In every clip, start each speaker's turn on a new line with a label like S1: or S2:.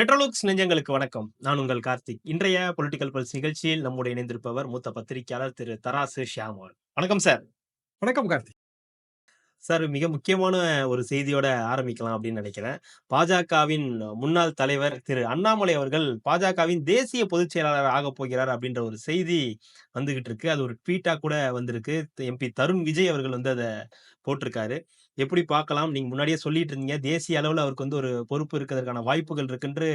S1: ரெட்ரோலுக்ஸ் நெஞ்சங்களுக்கு வணக்கம். நான் உங்கள் கார்த்திக். இன்றைய பொலிட்டிக்கல் பல்ஸ் நிகழ்ச்சியில் நம்முடன் இணைந்திருப்பவர் மூத்த பத்திரிகையாளர் திரு தராசு ஷியாம் அவர்கள். வணக்கம் சார்.
S2: வணக்கம் கார்த்திக்.
S1: சார் மிக முக்கியமான ஒரு செய்தியோட ஆரம்பிக்கலாம் அப்படின்னு நினைக்கிறேன். பாஜகவின் முன்னாள் தலைவர் திரு அண்ணாமலை அவர்கள் பாஜகவின் தேசிய பொதுச் செயலாளர் ஆகப் போகிறார் அப்படின்ற ஒரு செய்தி வந்துகிட்டு இருக்கு. அது ஒரு ட்வீட்டா கூட வந்திருக்கு. எம்பி தருண் விஜய் அவர்கள் வந்து அத போட்டிருக்காரு. எப்படி பார்க்கலாம்? நீங்க முன்னாடியே சொல்லிட்டு இருந்தீங்க. தேசிய அளவில் அவருக்கு வந்து ஒரு பொறுப்பு இருக்கிறதுக்கான வாய்ப்புகள் இருக்குன்று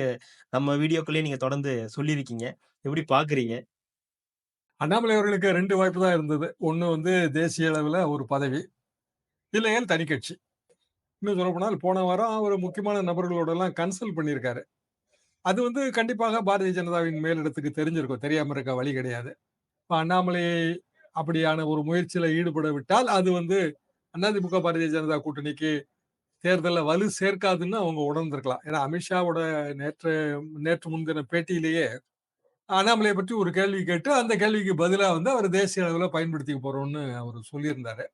S1: நம்ம வீடியோக்குள்ளேயே நீங்க தொடர்ந்து சொல்லியிருக்கீங்க. எப்படி பார்க்குறீங்க?
S2: அண்ணாமலை அவர்களுக்கு ரெண்டு வாய்ப்பு தான் இருந்தது. ஒன்று வந்து தேசிய அளவில் ஒரு பதவி. இல்லையேல் தனி கட்சி. இன்னும் சொல்லப்போனால் போன வாரம் அவர் முக்கியமான நபர்களோடலாம் கன்சல்ட் பண்ணியிருக்காரு. அது வந்து கண்டிப்பாக பாரதிய ஜனதாவின் மேலிடத்துக்கு தெரிஞ்சிருக்கும். தெரியாமல் இருக்க வழி கிடையாது. இப்போ அண்ணாமலை அப்படியான ஒரு முயற்சியில் ஈடுபட விட்டால், அது வந்து அதிமுக பாரதிய ஜனதா கூட்டணிக்கு தேர்தலில் வலு சேர்க்காதுன்னு அவங்க உணர்ந்திருக்கலாம். ஏன்னா அமித்ஷாவோட நேற்று நேற்று முன்தின பேட்டியிலேயே அண்ணாமலையை பற்றி ஒரு கேள்வி கேட்டு, அந்த கேள்விக்கு பதிலாக வந்து அவர் தேசிய அளவில் பயன்படுத்திக்க போகிறோம்னு அவர் சொல்லியிருந்தாரு.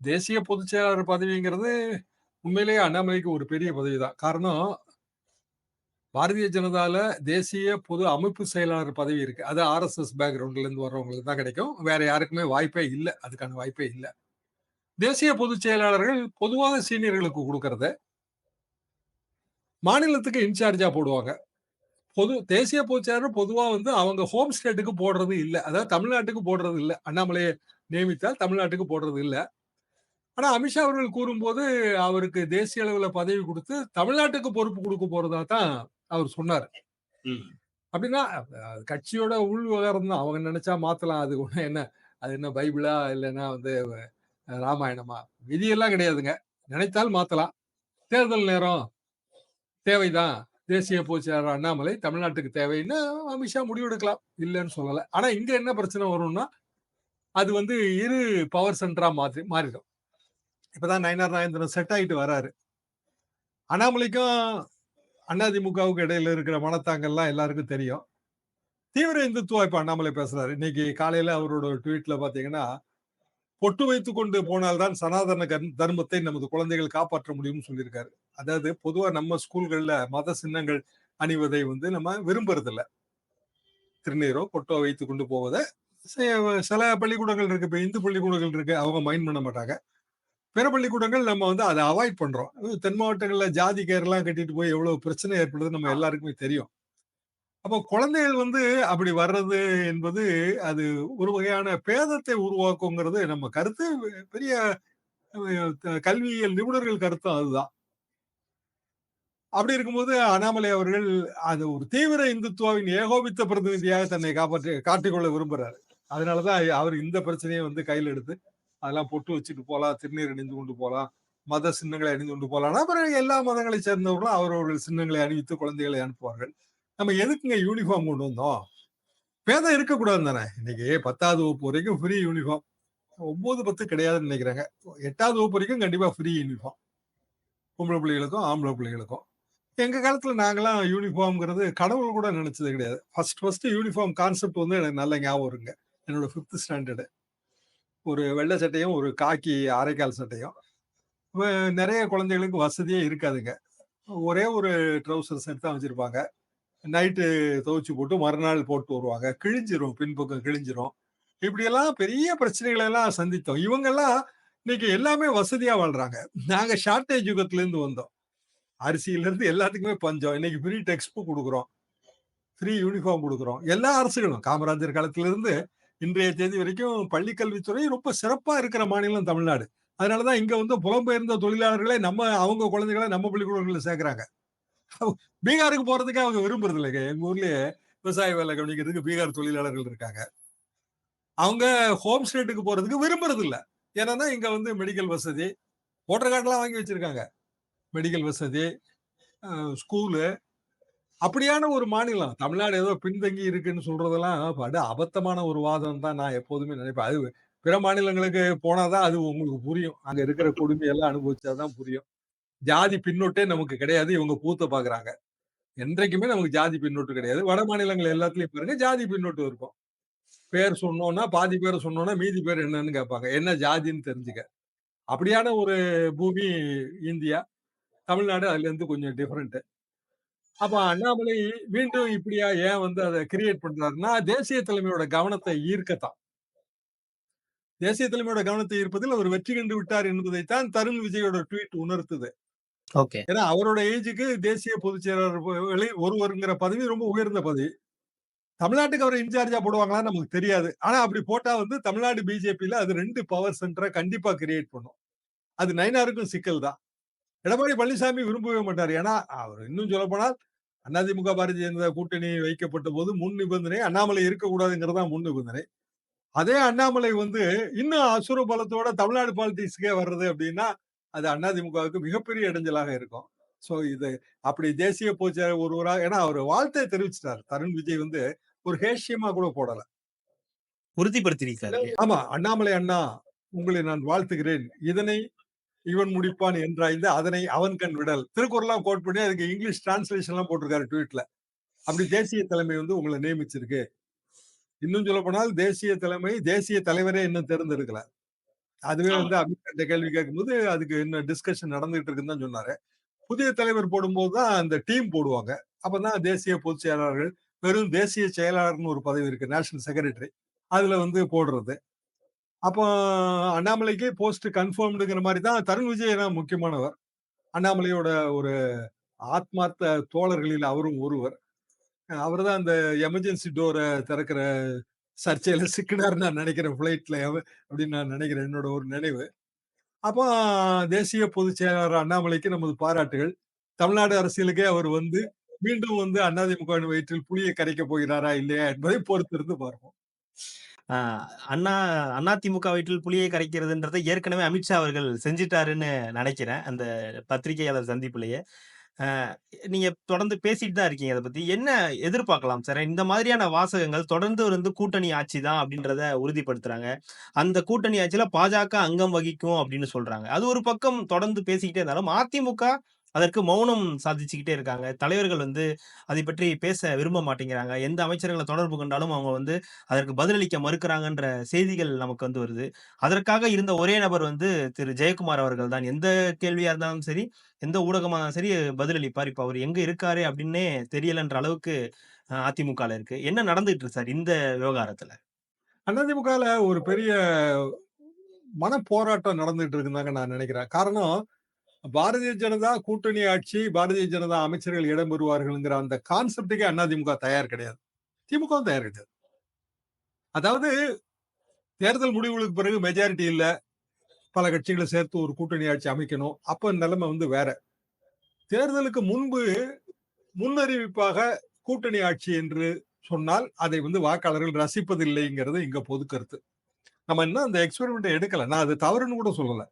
S2: தேசிய பொதுச் செயலாளர் பதவிங்கிறது உண்மையிலேயே அண்ணாமலைக்கு ஒரு பெரிய பதவி தான். காரணம் பாரதிய ஜனதால தேசிய பொது அமைப்பு செயலாளர் பதவி இருக்கு. அது ஆர்எஸ்எஸ் பேக்ரவுண்ட்ல இருந்து வர்றவங்களுக்கு தான் கிடைக்கும். வேற யாருக்குமே வாய்ப்பே இல்லை அதுக்கான வாய்ப்பே இல்லை தேசிய பொதுச் செயலாளர்கள் பொதுவாக சீனியர்களுக்கு குடுக்கறத மாநிலத்துக்கு இன்சார்ஜா போடுவாங்க. பொது தேசிய பொதுச் செயலாளர் பொதுவா வந்து அவங்க ஹோம் ஸ்டேட்டுக்கு போடுறது இல்ல. அதாவது தமிழ்நாட்டுக்கு போடுறது இல்ல. அண்ணாமலைய நியமித்தால் தமிழ்நாட்டுக்கு போடுறது இல்ல. ஆனா அமித்ஷா அவர்கள் கூறும்போது, அவருக்கு தேசிய அளவுல பதவி குடுத்து, தமிழ்நாட்டுக்கு பொறுப்பு குடுக்க போறதா தான் அவர் சொன்னாரு. அப்படின்னா கட்சியோட உள் விவகாரம் தான். அவங்க நெனச்சா மாத்தலாம். அது ஒண்ணும் என்ன அது என்ன பைபிளா? இல்லன்னா வந்து ராமாயணமா? விதியெல்லாம் கிடையாதுங்க. நினைத்தால் மாத்தலாம். தேர்தல் நேரம் தேவைதான். தேசிய பொதுச் அண்ணாமலை தமிழ்நாட்டுக்கு தேவைன்னு அமித்ஷா முடிவெடுக்கலாம். இல்லைன்னு சொல்லலை ஆனா இங்க என்ன பிரச்சனை வரும்னா, அது வந்து இரு பவர் சென்டரா மாத்தி மாறிடும். இப்பதான் நயனார் நாயந்திரன் செட் ஆகிட்டு வராரு. அண்ணாமலைக்கும் அதிமுகவுக்கு இடையில இருக்கிற மனத்தாங்கள்லாம் எல்லாருக்கும் தெரியும். தீவிர இந்துத்துவா இப்ப அண்ணாமலை பேசுறாரு. இன்னைக்கு காலையில அவரோட ட்வீட்ல பார்த்தீங்கன்னா, பொட்டு வைத்துக் கொண்டு போனால் தான் சனாதன தர்மத்தை நமது குழந்தைகள் காப்பாற்ற முடியும்னு சொல்லியிருக்காரு. அதாவது பொதுவா நம்ம ஸ்கூல்கள்ல மத சின்னங்கள் அணிவதை வந்து நம்ம விரும்புறதில்ல. திருநீரோ, பொட்டோ வைத்துக் கொண்டு போவத சில பள்ளிக்கூடங்கள் இருக்கு. இப்ப இந்து பள்ளிக்கூடங்கள் இருக்கு. அவங்க மைண்ட் பண்ண மாட்டாங்க. பிற பள்ளிக்கூடங்கள் நம்ம வந்து அத அவாய்ட் பண்றோம். தென் மாவட்டங்கள்ல ஜாதி கயிறுலாம் கட்டிட்டு போய் எவ்வளவு பிரச்சனை ஏற்படுதுன்னு நம்ம எல்லாருக்குமே தெரியும். அப்போ குழந்தைகள் வந்து அப்படி வர்றது என்பது, அது ஒரு வகையான பேதத்தை உருவாக்குங்கிறது நம்ம கருத்து. பெரிய அ கல்வியியல் நிபுணர்கள் கருத்தும் அதுதான். அப்படி இருக்கும்போது அண்ணாமலை அவர்கள் அது ஒரு தீவிர இந்துத்துவாவின் ஏகோபித்த பிரதிநிதியாக தன்னை காப்பாற்றி காட்டிக்கொள்ள விரும்புறாரு. அதனாலதான் அவர் இந்த பிரச்சனையை வந்து கையில் எடுத்து, அதெல்லாம் பொட்டு வச்சுட்டு போகலாம் திருநீர் அணிந்து கொண்டு போகலாம் மத சின்னங்களை அணிந்து கொண்டு போகலாம் அப்புறம் எல்லா மதங்களை சேர்ந்தவர்களும் அவரவர்கள் சின்னங்களை அணிவித்து குழந்தைகளை அனுப்புவார்கள். நம்ம எதுக்குங்க யூனிஃபார்ம் கொண்டு வந்தோம்? பேதம் இருக்கக்கூடாது தானே. இன்னைக்கு 10வது வகுப்பு வரைக்கும் ஃப்ரீ யூனிஃபார்ம். 9, 10 கிடையாதுன்னு நினைக்கிறாங்க எட்டாவது வகுப்பு வரைக்கும் கண்டிப்பாக ஃப்ரீ யூனிஃபார்ம். பொம்பளை பிள்ளைகளுக்கும், ஆம்பளை பிள்ளைகளுக்கும். எங்கள் காலத்தில் நாங்களாம் யூனிஃபார்ம்ங்கிறது கடவுள் கூட நினச்சது கிடையாது. ஃபர்ஸ்ட் ஃபஸ்ட்டு யூனிஃபார்ம் கான்செப்ட் வந்து எனக்கு நல்ல ஞாபகம் இருங்க என்னோட ஃபிஃப்த் ஸ்டாண்டர்டு. ஒரு வெள்ளை சட்டையும், ஒரு காக்கி அரைக்கால் சட்டையும். நிறைய குழந்தைகளுக்கு வசதியே இருக்காதுங்க. ஒரே ஒரு ட்ரௌசர் செட் தான் வச்சுருப்பாங்க நைட்டு துவைச்சு போட்டு மறுநாள் போட்டு வருவாங்க. கிழிஞ்சிரும். பின்பக்கம் கிழிஞ்சிரும். இப்படியெல்லாம் பெரிய பிரச்சனைகளை எல்லாம் சந்தித்தோம். இவங்கெல்லாம் இன்னைக்கு எல்லாமே வசதியா வாழ்றாங்க. நாங்க ஷார்டேஜ் யுகத்திலேருந்து வந்தோம். அரிசியிலேருந்து எல்லாத்துக்குமே பஞ்சம். இன்னைக்கு ஃப்ரீ டெக்ஸ்ட் புக் கொடுக்குறோம் ஃப்ரீ யூனிஃபார்ம் கொடுக்குறோம் எல்லா அரசுகளும் காமராஜர் காலத்திலிருந்து இன்றைய தேதி வரைக்கும் பள்ளிக்கல்வித்துறை ரொம்ப சிறப்பா இருக்கிற மாநிலம் தமிழ்நாடு. அதனால தான் இங்க வந்து புலம்பெயர்ந்த தொழிலாளர்களே நம்ம அவங்க குழந்தைகளை நம்ம பள்ளிக்கூடங்களில் சேர்க்கிறாங்க. பீகாருக்கு போறதுக்கு அவங்க விரும்புறது இல்லைங்க. எங்க ஊர்லயே விவசாய வேலை கவனிக்கிறதுக்கு பீகார் தொழிலாளர்கள் இருக்காங்க. அவங்க ஹோம் ஸ்டேட்டுக்கு போறதுக்கு விரும்புறது இல்லை ஏன்னா இங்க வந்து மெடிக்கல் வசதி, ஓட்டர் கார்டெல்லாம் வாங்கி வச்சிருக்காங்க. மெடிக்கல் வசதி, ஸ்கூலு அப்படியான ஒரு மாநிலம். தமிழ்நாடு ஏதோ பின்தங்கி இருக்குன்னு சொல்றதெல்லாம் படு அபத்தமான ஒரு வாதம் தான் நான் எப்போதுமே நினைப்பேன். அது பிற மாநிலங்களுக்கு போனாதான் அது உங்களுக்கு புரியும். அங்க இருக்கிற கொடுமையெல்லாம் அனுபவிச்சா தான் புரியும். ஜாதி பின்னொட்டே நமக்கு கிடையாது. இவங்க பூத்த பாக்குறாங்க என்றைக்குமே நமக்கு ஜாதி பின்னொட்டு கிடையாது. வட மாநிலங்கள் எல்லாத்துலயும் பாருங்க ஜாதி பின்னொட்டு இருக்கும். பேர் சொன்னோம்னா, பாதி பேரை சொன்னோம்னா, மீதி பேர் என்னன்னு கேட்பாங்க. என்ன ஜாதின்னு தெரிஞ்சுக்க. அப்படியான ஒரு பூமி இந்தியா. தமிழ்நாடு அதுல இருந்து கொஞ்சம் டிஃப்ரெண்ட்டு அப்ப அண்ணாமலை மீண்டும் இப்படியா ஏன் வந்து அத கிரியேட் பண்றாருன்னா, தேசிய தலைமையோட கவனத்தை ஈர்க்கத்தான். தேசிய தலைமையோட கவனத்தை ஈர்ப்பதில் அவர் வெற்றி கண்டு விட்டார் என்பதைத்தான் தருண் விஜயோட ட்வீட் உணர்த்துது.
S1: ஓகே.
S2: ஏன்னா அவரோட ஏஜுக்கு தேசிய பொதுச் செயலாளர் ஒருவருங்கிற பதவி ரொம்ப உயர்ந்த பதவி. தமிழ்நாட்டுக்கு அவர் இன்சார்ஜா போடுவாங்களான்னு நமக்கு தெரியாது. ஆனா அப்படி போட்டா வந்து தமிழ்நாடு பிஜேபியில அது ரெண்டு பவர் சென்டரை கண்டிப்பா கிரியேட் பண்ணும். அது நயனாருக்கும் சிக்கல் தான். எடப்பாடி பழனிசாமி விரும்பவே மாட்டார் ஏன்னா, அவர் இன்னும் சொல்லப்போனால் அதிமுக, பாரதிய ஜனதா கூட்டணி வைக்கப்பட்டபோது முன் நிபந்தனை அண்ணாமலை இருக்கக்கூடாதுங்கிறது தான் முன் நிபந்தனை. அதே அண்ணாமலை வந்து இன்னும் அசுர பலத்தோட தமிழ்நாடு பாலிடிக்ஸ்க்கே வர்றது அப்படின்னா, அது அதிமுகவுக்கு மிகப்பெரிய இடைஞ்சலாக இருக்கும். சோ இது அப்படி தேசிய பொதுச் செயலாளர் ஒருவரா ஏன்னா அவரு வாழ்த்தே தெரிவிச்சுட்டாரு. தருண் விஜய் வந்து ஒரு ஹேஷியமா கூட போடல.
S1: உறுதிப்படுத்தியிருக்காரு.
S2: ஆமா. அண்ணாமலை அண்ணா, உங்களை நான் வாழ்த்துகிறேன். இதனை இவன் முடிப்பான் என்றாய்ந்து அதனை அவன் கண் விடல். திருக்குறள்லாம் கோட் பண்ணி அதுக்கு இங்கிலீஷ் டிரான்ஸ்லேஷன்லாம் போட்டிருக்காரு ட்வீட்ல. அப்படி தேசிய தலைமை வந்து உங்கள நியமிச்சிருக்கு. இன்னும் சொல்லப்போனால் தேசிய தலைமை, தேசிய தலைவரே இன்னும் தேர்ந்தெடுக்கல. அதுவே வந்து அமித்ஷாட்ட கேள்வி கேட்கும்போது, அதுக்கு இன்னும் டிஸ்கஷன் நடந்துட்டு இருக்குன்னு தான் சொன்னாரு. புதிய தலைவர் போடும்போது தான் அந்த டீம் போடுவாங்க. அப்பதான் தேசிய பொதுச் செயலாளர்கள், வெறும் தேசிய செயலாளர்ன்னு ஒரு பதவி இருக்கு. National secretary. அதுல வந்து போடுறது. அப்போ அண்ணாமலைக்கு போஸ்ட் கன்ஃபர்ம்டுங்கிற மாரி தான் தருண் விஜய் தான் முக்கியமானவர். அண்ணாமலையோட ஒரு ஆத்மார்த்த தோழர்களில் அவரும் ஒருவர். அவர் தான் அந்த எமர்ஜென்சி டோர திறக்கிற சர்ச்சையில சிக்கினார் நான் நினைக்கிறேன் ஃப்ளைட்ல அப்படின்னு நான் நினைக்கிறேன். என்னோட ஒரு நினைவு. அப்போ தேசிய பொதுச் செயலாளர் அண்ணாமலைக்கு நமது பாராட்டுகள். தமிழ்நாடு அரசியலுக்கே அவர் வந்து மீண்டும் வந்து அதிமுக வயிற்றில் புலியை கரைக்க போகிறாரா இல்லையா என்பதை பொறுத்திருந்து பார்ப்போம்.
S1: அண்ணா அதிமுக வயிற்றில் புலியை கரைக்கிறதுன்றதை ஏற்கனவே அமித்ஷா அவர்கள் செஞ்சுட்டாருன்னு நினைக்கிறேன். அந்த பத்திரிகையாளர் சந்திப்பிலேயே. நீங்க தொடர்ந்து பேசிட்டு தான் இருக்கீங்க அதை பத்தி. என்ன எதிர்பார்க்கலாம் சார்? இந்த மாதிரியான வாசகங்கள் தொடர்ந்து வந்து கூட்டணி ஆட்சி தான் அப்படின்றத உறுதிப்படுத்துறாங்க. அந்த கூட்டணி ஆட்சியில பாஜக அங்கம் வகிக்கும் அப்படின்னு சொல்றாங்க. அது ஒரு பக்கம் தொடர்ந்து பேசிக்கிட்டே இருந்தாலும், அதிமுக அதற்கு மௌனம் சாதிச்சுக்கிட்டே இருக்காங்க. தலைவர்கள் வந்து அதை பற்றி பேச விரும்ப மாட்டேங்கிறாங்க. எந்த அமைச்சர்களை தொடர்பு கொண்டாலும் அவங்க வந்து அதற்கு பதிலளிக்க மறுக்கிறாங்கன்ற செய்திகள் நமக்கு வந்து வருது. அதற்காக இருந்த ஒரே நபர் வந்து திரு ஜெயக்குமார் அவர்கள் தான். எந்த கேள்வியா இருந்தாலும் சரி, எந்த ஊடகமா இருந்தாலும் சரி பதிலளிப்பார். இப்ப அவர் எங்க இருக்காரு அப்படின்னே தெரியலன்ற அளவுக்கு அதிமுக அதிமுகல இருக்கு. என்ன நடந்துட்டு இருக்கு சார் இந்த விவகாரத்துல?
S2: அதிமுகல ஒரு பெரிய மனப்போராட்டம் நடந்துட்டு இருக்குதாங்க நான் நினைக்கிறேன். காரணம் பாரதிய ஜனதா கூட்டணி ஆட்சி, பாரதிய ஜனதா அமைச்சர்கள் இடம்பெறுவார்கள்ங்கிற அந்த கான்செப்டுக்கே அதிமுக தயார் கிடையாது. திமுகவும் தயார் கிடையாது. அதாவது தேர்தல் முடிவுகளுக்கு பிறகு மெஜாரிட்டி இல்லை பல கட்சிகளை சேர்த்து ஒரு கூட்டணி ஆட்சி அமைக்கணும். அப்ப நிலைமை வந்து வேற. தேர்தலுக்கு முன்பு முன்னறிவிப்பாக கூட்டணி ஆட்சி என்று சொன்னால், அதை வந்து வாக்காளர்கள் ரசிப்பதில்லைங்கிறது இங்க பொது கருத்து. நம்ம இன்னும் அந்த எக்ஸ்பெரிமெண்ட் எடுக்கல. நான் அது தவறுன்னு கூட சொல்லலை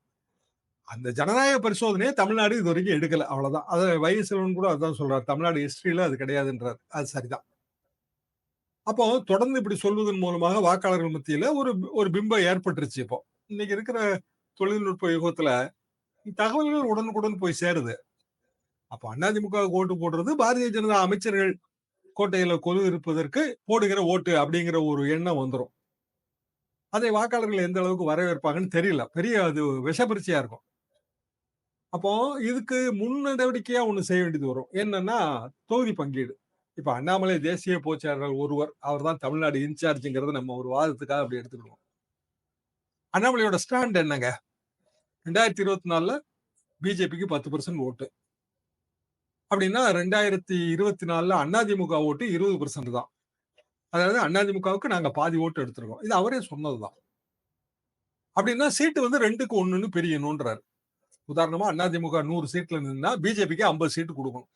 S2: அந்த ஜனநாயக பரிசோதனையை தமிழ்நாடு இதுவரைக்கும் எடுக்கல. அவ்வளவுதான். அது வைகை கூட அதான் சொல்றாரு. தமிழ்நாடு ஹிஸ்டரியில அது கிடையாதுன்றார். அது சரிதான். அப்போ தொடர்ந்து இப்படி சொல்வதன் மூலமாக வாக்காளர்கள் மத்தியில ஒரு ஒரு பிம்பம் ஏற்பட்டுருச்சு இப்போ. இன்னைக்கு இருக்கிற தொழில்நுட்ப யுகத்துல தகவல்கள் உடனுக்குடன் போய் சேருது. அப்ப அதிமுக ஓட்டு போடுறது பாரதிய ஜனதா அமைச்சர்கள் கோட்டையில கொலு இருப்பதற்கு போடுகிற ஓட்டு அப்படிங்கிற ஒரு எண்ணம் வந்துடும் அதை வாக்காளர்கள் எந்த அளவுக்கு வரவேற்பாங்கன்னு தெரியல. பெரிய அது விஷபரிச்சியா இருக்கும். அப்போ இதுக்கு முன் நடவடிக்கையா ஒண்ணு செய்ய வேண்டியது வரும். என்னன்னா தொகுதி பங்கீடு. இப்ப அண்ணாமலை தேசிய பொதுச் ஒருவர். அவர் தான் தமிழ்நாடு இன்சார்ஜுங்கிறத நம்ம ஒரு வாதத்துக்காக அப்படி எடுத்துக்கிடுவோம். அண்ணாமலையோட ஸ்டாண்ட் என்னங்க? 2024ல பிஜேபிக்கு 10% ஓட்டு. அப்படின்னா ரெண்டாயிரத்தி இருபத்தி நாலுல அண்ணாதிமுக ஓட்டு 20% தான். அதாவது அண்ணாதிமுகவுக்கு நாங்க பாதி ஓட்டு எடுத்திருக்கோம். இது அவரே சொன்னதுதான். அப்படின்னா சீட்டு வந்து 2க்கு 1ன்னு பிரியணும்ன்றாரு. உதாரணமா அதிமுக நூறு சீட்ல நின்னா பிஜேபிக்கு 50 சீட்டு கொடுக்கணும்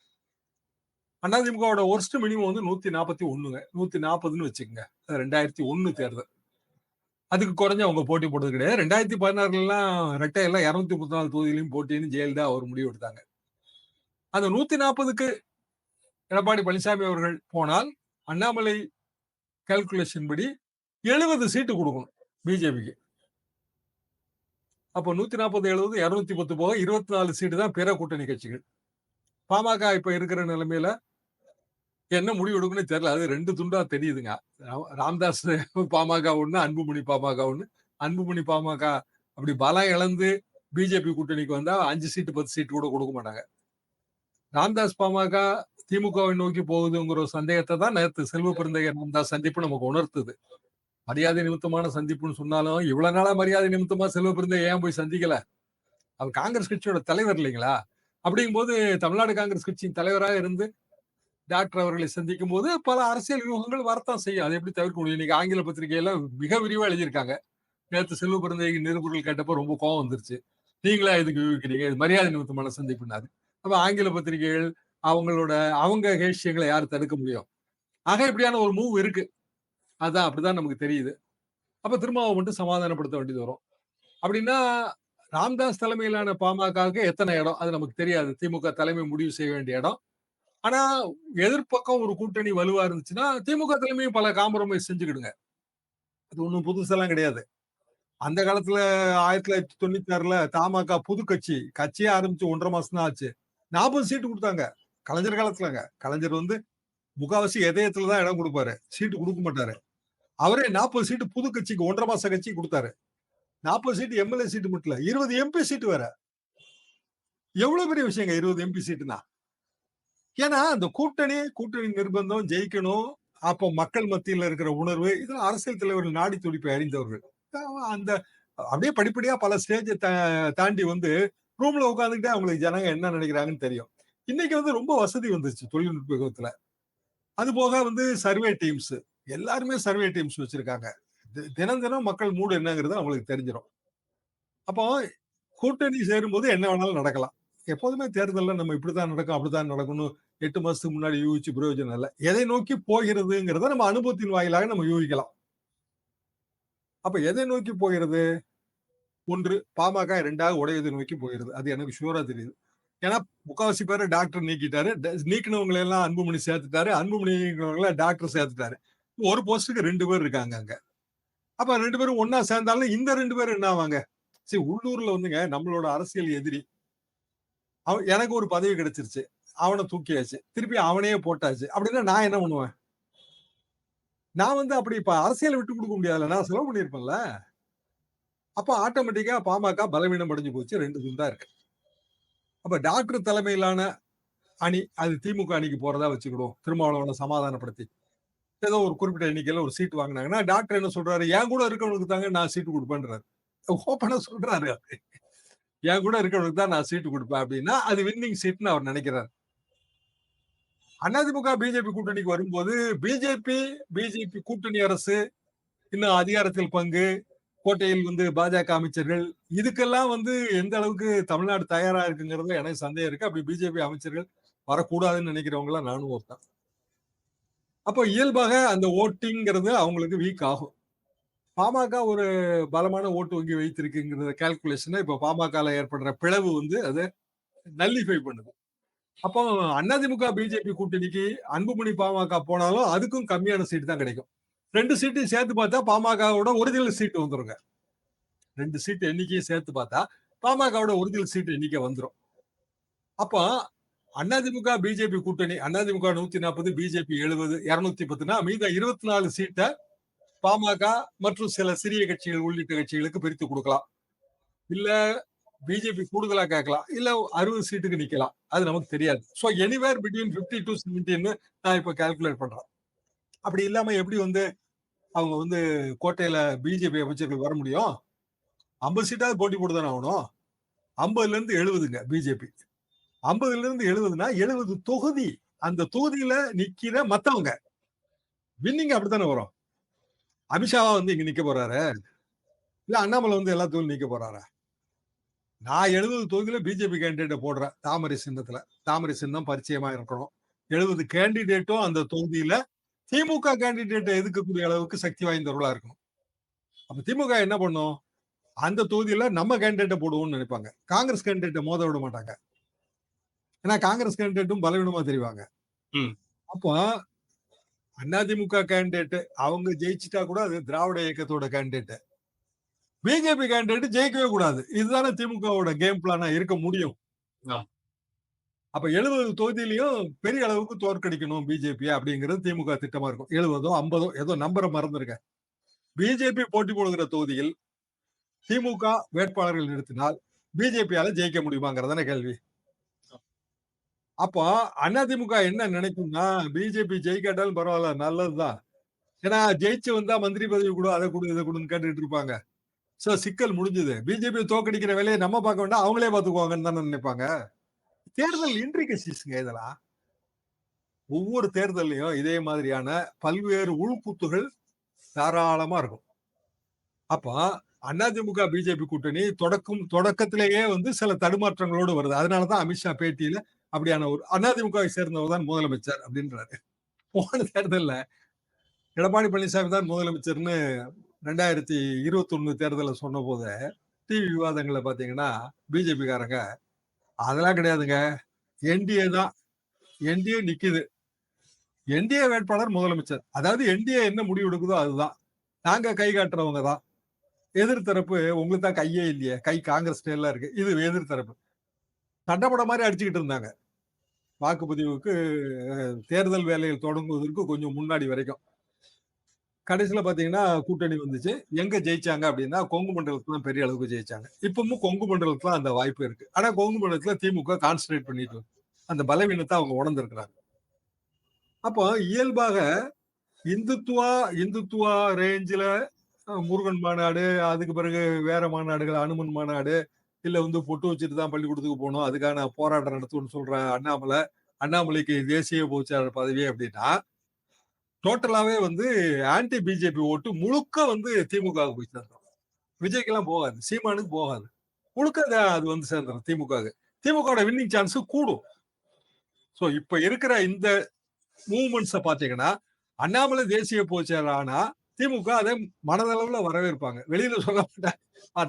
S2: அதிமுகவோட ஒர்ஸ்ட் மினிமம் வந்து நூத்தி நாற்பத்தி ஒண்ணுங்க நூத்தி நாற்பதுன்னு வச்சுக்கோங்க அது 2001 தேர்தல். அதுக்கு குறைஞ்சு அவங்க போட்டி போட்டது கிடையாது. 2016லலாம் ரெட்டை எல்லாம் 234 தொகுதியிலும் போட்டின்னு ஜெயலலிதா அவர் முடிவு எடுத்தாங்க. அந்த 140க்கு எடப்பாடி பழனிசாமி அவர்கள் போனால், அண்ணாமலை கால்குலேஷன் படி 70 சீட்டு கொடுக்கணும் பிஜேபிக்கு. அப்போ 140, 70, 210 போக 24 சீட்டு தான் பிற கூட்டணி கட்சிகள். பாமக இப்ப இருக்கிற நிலைமையில என்ன முடிவு எடுக்கும்னே தெரியல. அது ரெண்டு துண்டா தெரியுதுங்க. ராம்தாஸ் பாமக ஒண்ணு, அன்புமணி பாமக ஒண்ணு. அன்புமணி பாமக அப்படி பலம் இழந்து பிஜேபி கூட்டணிக்கு வந்தா அஞ்சு சீட்டு 10 சீட்டு கூட கொடுக்க மாட்டாங்க. ராம்தாஸ் பாமக திமுகவை நோக்கி போகுதுங்கிற சந்தேகத்தை தான் நேத்து செல்வ பிறந்தகை ராம்தாஸ் சந்திப்பு நமக்கு உணர்த்துது மரியாதை நிமித்தமான சந்திப்புன்னு சொன்னாலும் இவ்வளவு நாளா மரியாதை நிமித்தமா செல்வ பிறந்த ஏன் போய் சந்திக்கல? அவர் காங்கிரஸ் கட்சியோட தலைவர் இல்லைங்களா? அப்படிங்கும் போது தமிழ்நாடு காங்கிரஸ் கட்சியின் தலைவராக இருந்து டாக்டர் அவர்களை சந்திக்கும் போது பல அரசியல் யூகங்கள் வரத்தான் செய்யும். அதை எப்படி தவிர்க்க முடியும்? இன்னைக்கு ஆங்கில பத்திரிகையெல்லாம் மிக விரிவா எழுதியிருக்காங்க. நேற்று செல்வ பிறந்தகை நிருபர்கள் கேட்டப்போ ரொம்ப கோவம் வந்துருச்சு. நீங்களா இதுக்கு யூகிக்கிறீங்க இது மரியாதை நிமித்தமான சந்திப்புனாரு அப்ப ஆங்கில பத்திரிகைகள் அவங்களோட அவங்க ஹேஷியங்களை யார் தடுக்க முடியும்? ஆக இப்படியான ஒரு மூவ் இருக்கு. அதான் அப்படிதான் நமக்கு தெரியுது. அப்ப திருமாவை மட்டும் சமாதானப்படுத்த வேண்டியது வரும். அப்படின்னா ராம்தாஸ் தலைமையிலான பாமகவுக்கு எத்தனை இடம்? அது நமக்கு தெரியாது. திமுக தலைமை முடிவு செய்ய வேண்டிய இடம். ஆனா எதிர்ப்பக்கம் ஒரு கூட்டணி வலுவா இருந்துச்சுன்னா திமுக தலைமையும் பல காம்ப்ரமைஸ் செஞ்சுக்கிடுங்க. அது ஒண்ணும் புதுசெல்லாம் கிடையாது. அந்த காலத்துல ஆயிரத்தி தொள்ளாயிரத்தி தொண்ணூத்தி ஆறுல தமாக புது கட்சி கட்சியே ஆரம்பிச்சு ஒன்றரை மாசம் தான் ஆச்சு. நாற்பது சீட்டு கொடுத்தாங்க. கலைஞர் காலத்துலங்க. கலைஞர் வந்து முகாவாசி இதயத்துல தான் இடம் கொடுப்பாரு. சீட்டு கொடுக்க மாட்டாரு. அவரே நாற்பது சீட்டு புது கட்சிக்கு ஒன்றரை மாச கட்சி கொடுத்தாரு. நாற்பது சீட்டு எம்எல்ஏ சீட்டு மட்டும் இல்ல இருபது எம்பி சீட்டு வேற. எவ்வளவு பெரிய விஷயங்க இருபது எம்பி சீட்டுனா ஏன்னா அந்த கூட்டணி கூட்டணி நிர்பந்தம் ஜெயிக்கணும் அப்போ மக்கள் மத்தியில் இருக்கிற உணர்வு இதெல்லாம் அரசியல் தலைவர்கள் நாடி துடிப்பை அறிந்தவர்கள். அந்த அப்படியே படிப்படியா பல ஸ்டேஜை தாண்டி வந்து ரூம்ல உட்காந்துக்கிட்டே அவங்களுக்கு ஜனங்க என்ன நினைக்கிறாங்கன்னு தெரியும். இன்னைக்கு வந்து ரொம்ப வசதி வந்துருச்சு தொழில்நுட்ப யுகத்துல அது போக வந்து சர்வே டீம்ஸ் எல்லாருமே சர்வே டீம்ஸ் வச்சிருக்காங்க. தினம் தினம் மக்கள் மூடு என்னங்கிறது அவங்களுக்கு தெரிஞ்சிடும் அப்போ கூட்டணி சேரும்போது என்ன வேணாலும் நடக்கலாம். எப்போதுமே தேர்தலில் நம்ம இப்படித்தான் நடக்கும் அப்படித்தான் நடக்கணும் எட்டு மாசத்துக்கு முன்னாடி யூகிச்சு பிரயோஜனம் இல்லை. எதை நோக்கி போகிறதுங்கிறத நம்ம அனுபவத்தின் வாயிலாக நம்ம யூகிக்கலாம். அப்ப எதை நோக்கி போகிறது? ஒன்று பாமக இரண்டாக உடையதை நோக்கி போகிறது. அது எனக்கு ஷூரா தெரியுது. ஏன்னா முக்காவாசி பேரை டாக்டர் நீக்கிட்டாரு. நீக்கினவங்களை எல்லாம் அன்புமணி சேர்த்துட்டாரு. அன்புமணி டாக்டர் சேர்த்துட்டாரு. ஒரு போஸ்டுக்கு ரெண்டு பேர் இருக்காங்க அங்க. அப்ப ரெண்டு பேரும் ஒன்னா சேர்ந்தாலும் இந்த ரெண்டு பேரும் என்ன ஆவாங்க? சரி உள்ளூர்ல வந்துங்க நம்மளோட அரசியல் எதிரி. அவன் எனக்கு ஒரு பதவி கிடைச்சிருச்சு. அவனை தூக்கியாச்சு. திருப்பி அவனையே போட்டாச்சு. அப்படின்னா நான் என்ன பண்ணுவேன்? நான் வந்து அப்படி இப்ப அரசியலை விட்டு கொடுக்க முடியாதுல்ல. நான் செலவு பண்ணியிருப்பேன்ல. அப்ப ஆட்டோமேட்டிக்கா பாமக பலவீனம் அடைஞ்சு போச்சு. ரெண்டு தான் இருக்கு. அப்ப டாக்டர் தலைமையிலான அணி அது திமுக அணிக்கு போறதா வச்சுக்கிடுவோம். திருமாவளவனை சமாதானப்படுத்தி. ஏதோ ஒரு குறிப்பிட்ட எண்ணிக்கையில ஒரு சீட் வாங்கினாங்கன்னா டாக்டர் என்ன சொல்றாரு? என் கூட இருக்கவனுக்கு தாங்க நான் சீட்டு கொடுப்பேன்றாரு. ஓப்பனா சொல்றாரு என் கூட இருக்கவனுக்கு தான் நான் சீட்டு கொடுப்பேன். அப்படின்னா அது வின்னிங் சீட்னு அவர் நினைக்கிறார். அதிமுக பிஜேபி கூட்டணிக்கு வரும்போது பிஜேபி பிஜேபி கூட்டணி அரசு இன்னும் அதிகாரத்தில் பங்கு கோட்டையில் வந்து பாஜக அமைச்சர்கள் இதுக்கெல்லாம் வந்து எந்த அளவுக்கு தமிழ்நாடு தயாரா இருக்குங்கிறது எனக்கு சந்தேகம் இருக்கு. அப்படி பிஜேபி அமைச்சர்கள் வரக்கூடாதுன்னு நினைக்கிறவங்க எல்லாம் நானும் ஒருத்தன். அப்போ இயல்பாக அந்த ஓட்டிங்கிறது அவங்களுக்கு வீக் ஆகும். பாமக ஒரு பலமான ஓட்டு வங்கி வைத்திருக்குங்கிறத கால்குலேஷனை இப்போ பாமகல ஏற்படுற பிளவு வந்து அதை நல்லிஃபை பண்ணுது. அப்போ அதிமுக பிஜேபி கூட்டணிக்கு அன்புமணி பாமக போனாலும் அதுக்கும் கம்மியான சீட்டு தான் கிடைக்கும். ரெண்டு சீட்டையும் சேர்த்து பார்த்தா பாமகவோட ஒரிஜினல் சீட்டு வந்துருங்க. ரெண்டு சீட்டு எண்ணிக்கையும் சேர்த்து பார்த்தா பாமகவோட ஒரிஜினல் சீட்டு எண்ணிக்கை வந்துடும் அப்போ அதிமுக பிஜேபி கூட்டணி அதிமுக நூத்தி நாற்பது பிஜேபி எழுபது இருநூத்தி பத்துனா மீத இருபத்தி நாலு சீட்டை பாமக மற்றும் சில சிறிய கட்சிகள் உள்ளிட்ட கட்சிகளுக்கு பிரித்து கொடுக்கலாம். இல்ல பிஜேபி கூடுதலா கேட்கலாம். இல்ல அறுபது சீட்டுக்கு நிக்கலாம். அது நமக்கு தெரியாது. So anywhere between fifty to செவன்டின்னு நான் இப்ப கால்குலேட் பண்றேன். அப்படி இல்லாம எப்படி வந்து அவங்க வந்து கோட்டையில பிஜேபி அமைச்சர்கள் வர முடியும். ஐம்பது சீட்டாவது போட்டி போட்டுதானே ஆகணும். ஐம்பதுல இருந்து எழுபதுங்க பிஜேபி ஐம்பதுல இருந்து எழுபதுனா எழுபது தொகுதி. அந்த தொகுதியில நிக்கிற மத்தவங்க. வின்னிங் அப்படித்தானே வரும். அமித்ஷாவா வந்து இங்க நிக்க போறாரு. இல்ல அண்ணாமலை வந்து எல்லா தொகுதியும் நிக்க போறாரா? நான் எழுபது தொகுதியில பிஜேபி கேண்டிடேட்டை போடுறேன். தாமரை சின்னத்துல. தாமரை சின்னம் பரிச்சயமா இருக்கணும். எழுபது கேண்டிடேட்டும் அந்த தொகுதியில திமுக கேண்டிடேட்டை எதுக்கக்கூடிய அளவுக்கு சக்தி வாய்ந்தவர்களா இருக்கணும். அப்ப திமுக என்ன பண்ணும்? அந்த தொகுதியில நம்ம கேண்டிடேட்டை போடுவோம்னு நினைப்பாங்க. காங்கிரஸ் கேண்டிடேட்டை மோத விட மாட்டாங்க. ஏன்னா காங்கிரஸ் கேண்டிடேட்டும் பலவீனமா தெரிவாங்க. அப்போ அதிமுக கேண்டிடேட் அவங்க ஜெயிச்சுட்டா கூட அது திராவிட இயக்கத்தோட கேண்டிடேட் பிஜேபி கேண்டிடேட் ஜெயிக்கவே கூடாது. இதுதானே திமுகவோட கேம் பிளானா இருக்க முடியும். அப்ப எழுபது தொகுதியிலையும் பெரிய அளவுக்கு தோற்கடிக்கணும் பிஜேபி அப்படிங்கிறது திமுக திட்டமா இருக்கும் எழுபதோ ஐம்பதோ ஏதோ நம்பரை மறந்துருக்க பிஜேபி போட்டி போடுகிற தொகுதியில் திமுக வேட்பாளர்கள் நிறுத்தினால் பிஜேபியால ஜெயிக்க முடியுமாங்கிறதான கேள்வி அப்போ அதிமுக என்ன நினைக்கும்னா, பிஜேபி ஜெயிக்காட்டாலும் பரவாயில்ல நல்லதுதான். ஏன்னா ஜெயிச்சு வந்தா மந்திரி பதவி கொடு அதை கொடு இதை கொடுன்னு கேட்டுட்டு இருப்பாங்க. சோ சிக்கல் முடிஞ்சது. பிஜேபி தோற்கடிக்கிற வேலையை நம்ம பார்க்க வேண்டாம். அவங்களே பார்த்துக்குவாங்கன்னு தானே நினைப்பாங்க. தேர்தல் இன்ட்ரிகசிஸ்ங்க இதெல்லாம். ஒவ்வொரு தேர்தல்லயும் இதே மாதிரியான பல்வேறு உள்குத்துகள் தாராளமா இருக்கும். அப்ப அதிமுக, பிஜேபி கூட்டணி தொடக்கம் தொடக்கத்திலேயே வந்து சில தடுமாற்றங்களோடு வருது. அதனால தான் அமித்ஷா பேட்டியில அப்படியான ஒரு அதிமுகவை சேர்ந்தவர் தான் முதலமைச்சர் அப்படின்றாரு. போன தேர்தல்ல எடப்பாடி பழனிசாமி தான் முதலமைச்சர்ன்னு 2021 தேர்தல்ல சொன்னபோது, டிவி விவாதங்களை பார்த்தீங்கன்னா, பிஜேபிக்காரங்க அதெல்லாம் கிடையாதுங்க. என்டிஏ தான். என்டிஏ நிக்குது. என்டிஏ வேட்பாளர் முதலமைச்சர். அதாவது என்டிஏ என்ன முடிவு எடுக்குதோ அதுதான். நாங்க கை காட்டுறவங்க தான். எதிர்த்தரப்பு உங்களுக்கு தான் கையே இல்லையே. கை காங்கிரஸ் எல்லாம் இருக்கு. இது எதிர்த்தரப்பு தரப்பு. மாதிரி அடிச்சுக்கிட்டு இருந்தாங்க. வாக்குப்பதிவுக்கு தேர்தல் வேலைகள் தொடங்குவதற்கு கொஞ்சம் முன்னாடி வரைக்கும். கடைசியில் பார்த்தீங்கன்னா, கூட்டணி வந்துச்சு. எங்கே ஜெயிச்சாங்க அப்படின்னா, கொங்கு மண்டலத்துல தான் பெரிய அளவுக்கு ஜெயிச்சாங்க. இப்பவும் கொங்கு மண்டலத்துல அந்த வாய்ப்பு இருக்கு. ஆனால் கொங்கு மண்டலத்தில் திமுக கான்சன்ட்ரேட் பண்ணிட்டு அந்த பலவீனத்தை அவங்க உணர்ந்துருக்கிறாங்க அப்போ இயல்பாக இந்துத்துவா இந்துத்துவா ரேஞ்சில் முருகன் மாநாடு, அதுக்கு பிறகு வேற மாநாடுகள் அனுமன் மாநாடு, இல்லை வந்து பொட்டு வச்சுட்டு தான் பள்ளிக்கூடத்துக்கு போகணும் அதுக்கான போராட்டம் நடத்தும்னு சொல்ற அண்ணாமலை, அண்ணாமலைக்கு தேசிய பொதுச்சாளர் பதவி அப்படின்னா, டோட்டலாவே வந்து ஆன்டி பிஜேபி ஓட்டு முழுக்க வந்து திமுகவுக்கு போய் சேர்ந்துடும் விஜய்க்கு எல்லாம் போகாது. சீமானுக்கு போகாது. முழுக்க அது அது வந்து சேர்ந்துடும் திமுகவுக்கு. திமுகவோட வின்னிங் சான்ஸ் கூடும். ஸோ இப்ப இருக்கிற இந்த மூவ்மெண்ட்ஸ பார்த்தீங்கன்னா, அண்ணாமலை தேசிய பொதுச்செயலாளர் ஆனா, திமுக அதை மனதளவுல வரவேற்பாங்க. வெளியில சொல்ல மாட்டாங்க.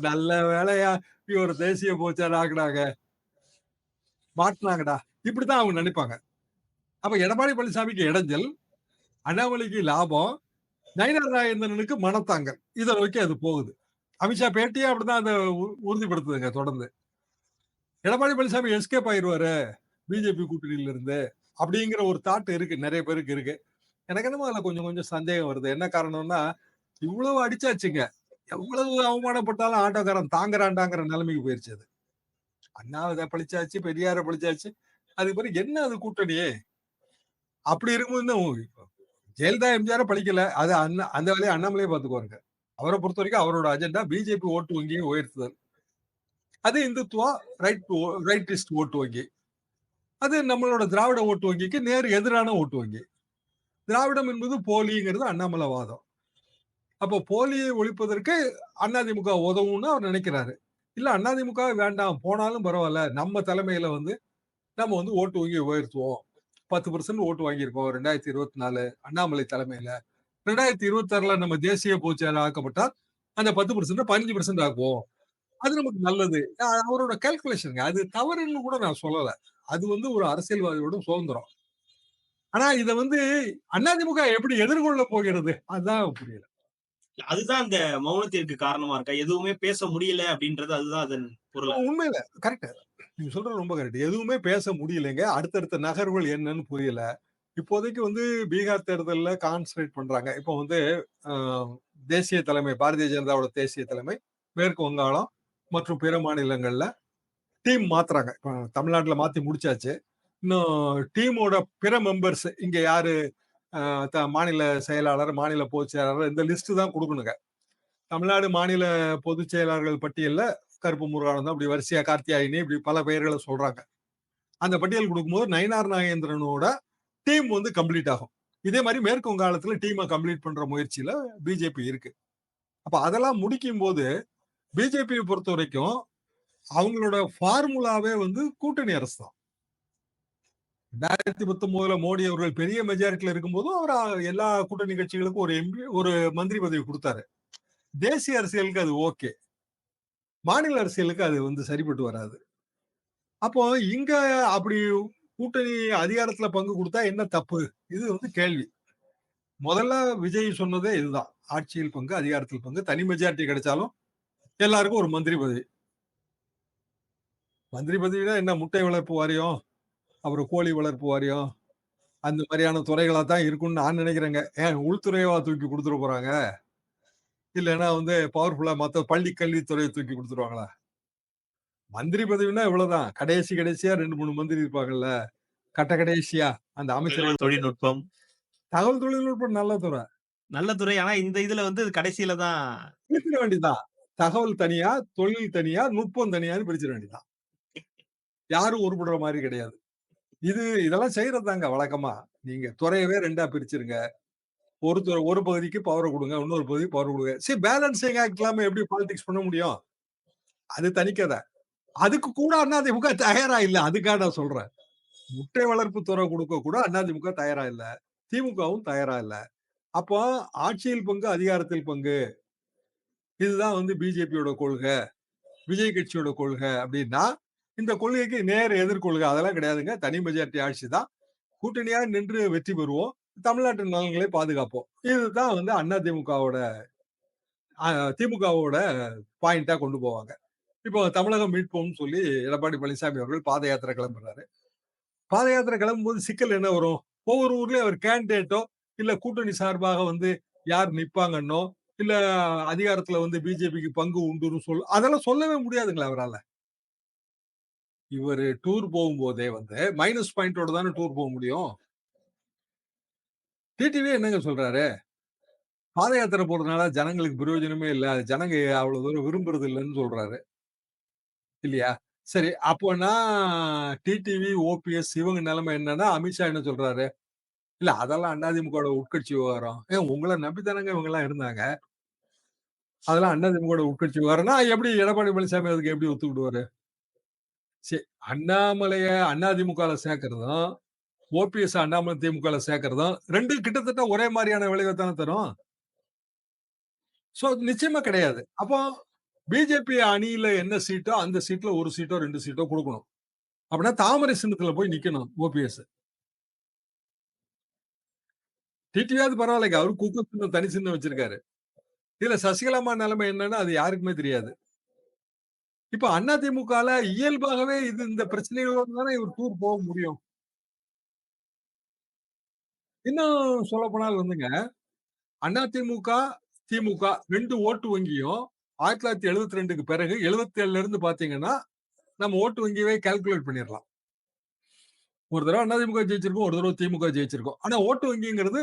S2: நல்ல வேலையா ஒரு தேசிய பொதுச்செயலாளர் ஆகினாங்க மாட்டினாங்கடா இப்படிதான் அவங்க நினைப்பாங்க. அப்ப எடப்பாடி பழனிசாமிக்கு இடைஞ்சல், அண்ணாமலைக்கு லாபம், நயினார் நாகேந்திரனுக்கு மனத்தாங்கல். இத நோக்கி அது போகுது. அமித்ஷா பேட்டியே அப்படிதான் அதை உ உறுதிப்படுத்துதுங்க தொடர்ந்து. எடப்பாடி பழனிசாமி எஸ்கேப் ஆயிடுவாரு பிஜேபி கூட்டணியில இருந்து. அப்படிங்கிற ஒரு தாட் இருக்கு. நிறைய பேருக்கு இருக்கு. எனக்கு என்னமோ அதில் கொஞ்சம் கொஞ்சம் சந்தேகம் வருது. என்ன காரணம்னா, இவ்வளவு அடிச்சாச்சுங்க. எவ்வளவு அவமானப்பட்டாலும் ஆட்டோக்காரன் தாங்குறாண்டாங்கிற நிலைமைக்கு போயிருச்சு அது. அண்ணாவ பழிச்சாச்சு, பெரியார பழிச்சாச்சு. அதுக்கு பிறகு என்ன அது கூட்டணியே அப்படி இருக்கும்போது ஜெயலலிதா, எம்ஜிஆர பழிக்கல. அது அண்ணா அந்த வேலையை அண்ணாமலையே பார்த்துக்குவாருங்க. பொறுத்த வரைக்கும் அவரோட அஜெண்டா பிஜேபி ஓட்டு வங்கியை உயர்த்துதல். அது இந்துத்துவா ரைட் ரைட்டிஸ்ட் ஓட்டு வங்கி. அது நம்மளோட திராவிட ஓட்டு வங்கிக்கு நேர் எதிரான ஓட்டு வங்கி. திராவிடம் என்பது போலிங்கிறது அண்ணாமலை வாதம். அப்போ போலியை ஒழிப்பதற்கு அதிமுக உதவும்னு அவர் நினைக்கிறாரு. இல்ல அதிமுக வேண்டாம். போனாலும் பரவாயில்ல நம்ம தலைமையில வந்து நம்ம வந்து ஓட்டு வங்கி உயர்த்துவோம். 10% ஓட்டு வாங்கியிருக்கோம் 2024 அண்ணாமலை தலைமையில. 2026ல நம்ம தேசிய பொதுச்செயலாளர் ஆக்கப்பட்டால், அந்த 10% 15% ஆக்குவோம். அது நமக்கு நல்லது. அவரோட கால்குலேஷன்ங்க. அது தவறுன்னு கூட நான் சொல்லல. அது வந்து ஒரு அரசியல்வாதியோட சுதந்திரம். ஆனா இத வந்து அதிமுக எப்படி எதிர்கொள்ள போகிறது? அதுதான் புரியல.
S1: அதுதான் அந்த மௌனத்திற்கு காரணமா இருக்கா? எதுவுமே பேச முடியல அப்படின்றது அதுதான் அதன்
S2: உண்மையில கரெக்ட். நீங்க சொல்றது ரொம்ப கரெக்ட். எதுவுமே பேச முடியலைங்க. அடுத்தடுத்த நகர்வுகள் என்னன்னு புரியல. இப்போதைக்கு வந்து பீகார் தேர்தலில் கான்சன்ட்ரேட் பண்றாங்க. இப்போ வந்து தேசிய தலைமை பாரதிய ஜனதாவோட தேசிய தலைமை, மேற்கு வங்காளம் மற்றும் பிற மாநிலங்கள்ல டீம் மாத்துறாங்க. இப்போ தமிழ்நாட்டில் மாத்தி முடிச்சாச்சு. இன்னும் டீமோட பிற மெம்பர்ஸ் இங்க யாரு த மாநில செயலாளர், மாநில பொதுச் செயலாளர் இந்த லிஸ்ட் தான் கொடுக்கணுங்க தமிழ்நாடு மாநில பொதுச் செயலாளர்கள் பட்டியலில் கருப்பு முருகானந்தம், அப்படி வரிசையா கார்த்தியாயினி இப்படி பல பெயர்களை சொல்றாங்க. அந்த பட்டியல் கொடுக்கும்போது நயனார் நாகேந்திரனோட டீம் வந்து கம்ப்ளீட் ஆகும். இதே மாதிரி மேற்கு வங்காளத்துல டீமை கம்ப்ளீட் பண்ற முயற்சியில பிஜேபி இருக்கு. அப்ப அதெல்லாம் முடிக்கும் போது பிஜேபியை பொறுத்த வரைக்கும் அவங்களோட ஃபார்முலாவே வந்து கூட்டணி அரசு தான். 2019ல மோடி அவர்கள் பெரிய மெஜாரிட்டில இருக்கும்போதும், அவர் எல்லா கூட்டணி கட்சிகளுக்கும் ஒரு எம்பி ஒரு மந்திரி பதவி கொடுத்தாரு தேசிய அரசியலுக்கு அது ஓகே. மாநில அரசியலுக்கு அது வந்து சரிப்பட்டு வராது. அப்போ இங்க அப்படி கூட்டணி அதிகாரத்துல பங்கு கொடுத்தா என்ன தப்பு? இது வந்து கேள்வி. முதல்ல விஜய் சொன்னதே இதுதான். ஆட்சியில் பங்கு, அதிகாரத்தில் பங்கு. தனி மெஜாரிட்டி கிடைச்சாலும் எல்லாருக்கும் ஒரு மந்திரி பதவி. மந்திரி பதவினா என்ன முட்டை வளர்ப்பு வாரியம், அப்புறம் கோழி வளர்ப்பு வாரியம், அந்த மாதிரியான துறைகளாக தான் இருக்கும்னு நான் நினைக்கிறேங்க. ஏன் உள்துறையவா தூக்கி கொடுத்துட்டு போறாங்க? இல்லன்னா வந்து பவர்ஃபுல்லா மத்த பள்ளி கல்வித்துறைய தூக்கி குடுத்துருவாங்களா? மந்திரி பதவின்னா இவ்வளவுதான். கடைசி கடைசியா 2, 3 மந்திரி இருப்பாங்கல்ல. கட்ட கடைசியா அந்த அமைச்சரவை
S1: தகவல் தொழில்நுட்பம்.
S2: தகவல் தொழில்நுட்பம் நல்ல துறை.
S1: நல்ல துறை. ஆனா இந்த இதுல வந்து கடைசியில தான்
S2: பிரிச்சிட வேண்டியதுதான். தகவல் தனியா, தொழில் தனியா, நுட்பம் தனியான்னு பிரிச்சிட வேண்டியதுதான். யாரும் உருப்படுற மாரி கிடையாது. இது இதெல்லாம் செய்றது தாங்க வழக்கமா. நீங்க துறையவே 2ஆ பிரிச்சுருங்க. ஒருத்தர் ஒரு பகுதிக்கு பவரை கொடுங்க இன்னொரு பகுதிக்கு பவர் கொடுங்க சரி பேலன்சிங் ஆக்ட் இல்லாம எப்படி பாலிடிக்ஸ் பண்ண முடியும்? அது தனிக்கதை அதுக்கு கூட அதிமுக தயாரா இல்ல. அதுக்காக நான் சொல்றேன். முட்டை வளர்ப்பு துறை கொடுக்க கூட அதிமுக தயாரா இல்ல. திமுகவும் தயாரா இல்ல. அப்போ ஆட்சியில் பங்கு, அதிகாரத்தில் பங்கு. இதுதான் வந்து பிஜேபியோட கொள்கை. விஜய் கட்சியோட கொள்கை அப்படின்னா இந்த கொள்கைக்கு நேர் எதிர்கொள்கை அதெல்லாம் கிடையாதுங்க. தனி மெஜாரிட்டி ஆட்சி தான். கூட்டணியாக நின்று வெற்றி பெறுவோம். தமிழ்நாட்டு நலன்களை பாதுகாப்போம். இதுதான் வந்து அண்ணா திமுகவோட திமுகவோட பாயிண்ட்டா கொண்டு போவாங்க. இப்போ தமிழகம் மீட்போம்னு சொல்லி எடப்பாடி பழனிசாமி அவர்கள் பாத யாத்திரை கிளம்புறாரு. பாத யாத்திரை கிளம்பும்போது சிக்கல் என்ன வரும்? ஒவ்வொரு ஊர்லயும் அவர் கேண்டிடேட்டோ, இல்ல கூட்டணி சார்பாக வந்து யார் நிப்பாங்கன்னோ, இல்ல அதிகாரத்துல வந்து பிஜேபிக்கு பங்கு உண்டுன்னு சொல் அதெல்லாம் சொல்லவே முடியாதுங்களா அவரால? இவரு டூர் போகும்போதே வந்து மைனஸ் பாயிண்டோட தானே டூர் போக முடியும். டிடிவி என்னங்க சொல்றாரு? பாத யாத்திரை போறதுனால ஜனங்களுக்கு பிரயோஜனமே இல்லை ஜனங்க அவ்வளவு தூரம் விரும்புறது இல்லைன்னு சொல்றாரு. இல்லையா? சரி அப்போனா டிடிவி, ஓபிஎஸ் இவங்க நிலைமை என்னன்னா, அமித்ஷா என்ன சொல்றாரு? இல்ல அதெல்லாம் அதிமுகவோட உட்கட்சி விவகாரம். ஏன் உங்களை நம்பித்தானங்க இவங்க எல்லாம் இருந்தாங்க. அதெல்லாம் அண்ணாதிமுகவோட உட்கட்சி விவகாரம்னா, எப்படி எடப்பாடி பழனிசாமி அதுக்கு எப்படி ஒத்துக்கிடுவாரு? சரி அண்ணாமலைய அதிமுகல சேர்க்கறதும் ஓபிஎஸ் அண்ணாமலை திமுக சேர்க்கறதும் ரெண்டு கிட்டத்தட்ட ஒரே மாதிரியான விளைவை தானே தரும். சோ நிச்சயமா கிடையாது. அப்போ பிஜேபி அணியில என்ன சீட்டோ, அந்த சீட்ல ஒரு சீட்டோ, ரெண்டு சீட்டோ கொடுக்கணும் அப்படின்னா தாமரை சின்னத்துல போய் நிக்கணும் ஓபிஎஸ். டிடிவியாவது பரவாயில்லைங்க. அவரு குக்கு சின்னம் தனி சின்னம் வச்சிருக்காரு. இதுல சசிகலாமா நிலைமை என்னன்னு அது யாருக்குமே தெரியாது. இப்ப அதிமுகல இயல்பாகவே இது இந்த பிரச்சனைகளோடு தானே இவர் டூர் போக முடியும். இன்னும் சொல்லப்போனால் வந்துங்க, அதிமுக, திமுக ரெண்டு ஓட்டு வங்கியும் 1972க்கு பிறகு 77ல இருந்து பாத்தீங்கன்னா நம்ம ஓட்டு வங்கியவே கால்குலேட் பண்ணிடலாம் ஒரு தடவை அதிமுக ஜெயிச்சிருக்கோம் ஒரு தடவை திமுக ஜெயிச்சிருக்கோம் ஆனா ஓட்டு வங்கிங்கிறது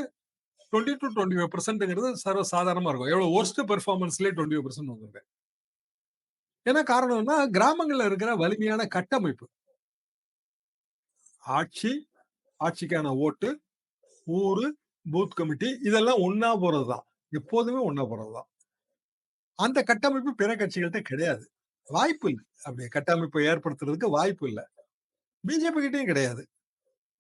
S2: டுவெண்ட்டி டு டுவெண்ட்டி ஃபைவ் பர்சன்ட்ங்கிறது சர்வ சாதாரணமா இருக்கும். எவ்வளவு வொர்ஸ்ட் பெர்ஃபார்மன்ஸ்லயே 25% வந்திருக்கு. என்ன காரணம்னா, கிராமங்கள்ல இருக்கிற வலிமையான கட்டமைப்பு. ஆட்சி, ஆட்சிக்கான ஓட்டு, ஊரு, பூத் கமிட்டி இதெல்லாம் ஒன்னா போறது தான். எப்போதுமே ஒன்னா போறது தான். அந்த கட்டமைப்பு பிற கட்சிகள்ட்ட கிடையாது. வாய்ப்பு இல்லை அப்படி கட்டமைப்பை ஏற்படுத்துறதுக்கு வாய்ப்பு இல்ல. பிஜேபி கிட்டேயும் கிடையாது.